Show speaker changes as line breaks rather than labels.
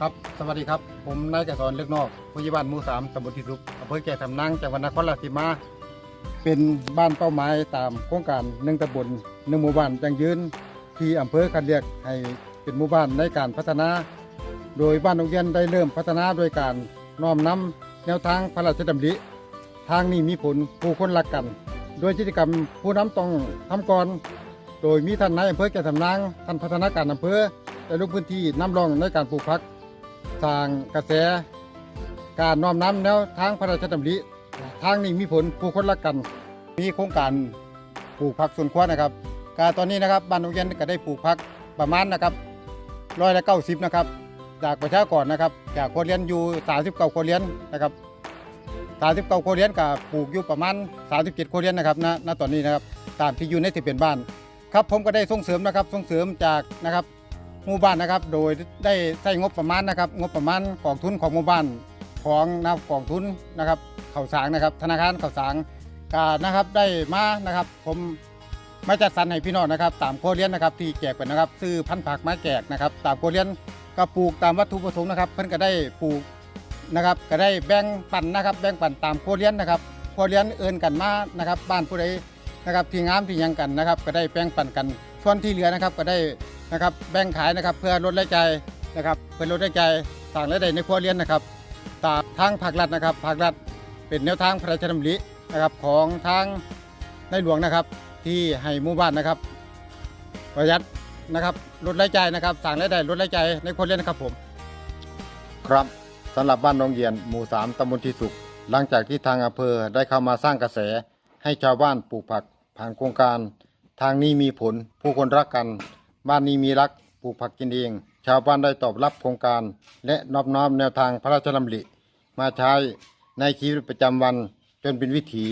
ครับสวัสดีครับ ผมนายกสอนเลือกนอกผู้ใหญ่บ้านหมู่สามตำบลที่สุกอำเภอแก่ทำนังจังหวัดนครราชสีมา เป็นบ้านเป้าหมายตามโครงการหนึ่งตำบลหนึ่งหมู่บ้านยังยืนที่อำเภอคันเรียกให้เป็นหมู่บ้านในการพัฒนา โดยบ้านโรงเรียนได้เริ่มพัฒนาโดยการน้อมนำแนวทางพระราชดำริทางนี้มีผลผู้คนรักกัน โดยกิจกรรมผู้นำต้องทำก่อนโดยมีท่านนายอำเภอแก่ทำนางท่านพัฒนาการอำเภอได้ลงพื้นที่นำรองในการปลูกพัก สร้างกระแส การน้อมนำแนวทางพระราชดำริทางนี้มีผลผู้คนรักกัน มีโครงการปลูกผักสวนครัวนะครับการตอนนี้นะครับบ้านโรงเรียนก็ได้ปลูกผักประมาณนะครับร้อยละเก้าสิบนะครับ จากประชากรนะครับ จากคนเรียนอยู่สามสิบเก้าคนเรียนนะครับสามสิบเก้าคนเรียนกับปลูกอยู่ประมาณสามสิบเจ็ดคนเรียนนะครับณณตอนนี้นะครับตามที่อยู่ในสิเป็นบ้าน ครับผมก็ได้ส่งเสริมนะครับส่งเสริมจากนะครับ หมู่บ้านนะครับ โดยได้ใช้งบประมาณนะครับ งบประมาณกองทุนของหมู่บ้านของนะกองทุนนะครับเข่าสารนะครับ ธนาคารเข่าสารกานะครับได้มานะครับ ผมมาจัดสรรให้พี่น้องนะครับ ตามโคเรียนนะครับที่แจกไปนะครับ ซื้อพันธุ์ผักมาแจกนะครับ ตามโคเรียนก็ปลูกตามวัตถุประสงค์นะครับ เพิ่นก็ได้ปลูกนะครับ ก็ได้แบ่งปันนะครับ แบ่งปันตามโคเรียนนะครับโคเรียนเอินกันมานะครับ บ้านผู้ใดนะครับที่งามที่ยังกันนะครับ ก็ได้แบ่งปันกันส่วนที่เหลือนะครับ ก็ได้ นะครับแบ่งขายนะครับเพื่อลดรายจ่ายนะครับเพื่อลดรายจ่ายต่างรายได้ในครัวเรือนนะครับตามทางภาครัฐนะครับภาครัฐเป็นแนวทางพระราชดำรินะครับของทางในหลวงนะครับ ที่ให้หมู่บ้านนะครับ ประหยัดนะครับลดรายจ่ายนะครับสั่งรายได้ลดรายจ่ายในครัวเรือนนะครับผม ครับสำหรับบ้านนองเยียนหมู่สามตำบลที่สุข หลังจากที่ทางอำเภอได้เข้ามาสร้างกระแส ให้ชาวบ้านปลูกผักผ่านโครงการ ทางนี้มีผลผู้คนรักกัน บ้านนี้มีรักปลูกผักกินเอง ชาวบ้านได้ตอบรับโครงการ และนอบน้อมแนวทางพระราชดำริมาใช้ในชีวิตประจำวันจนเป็นวิถี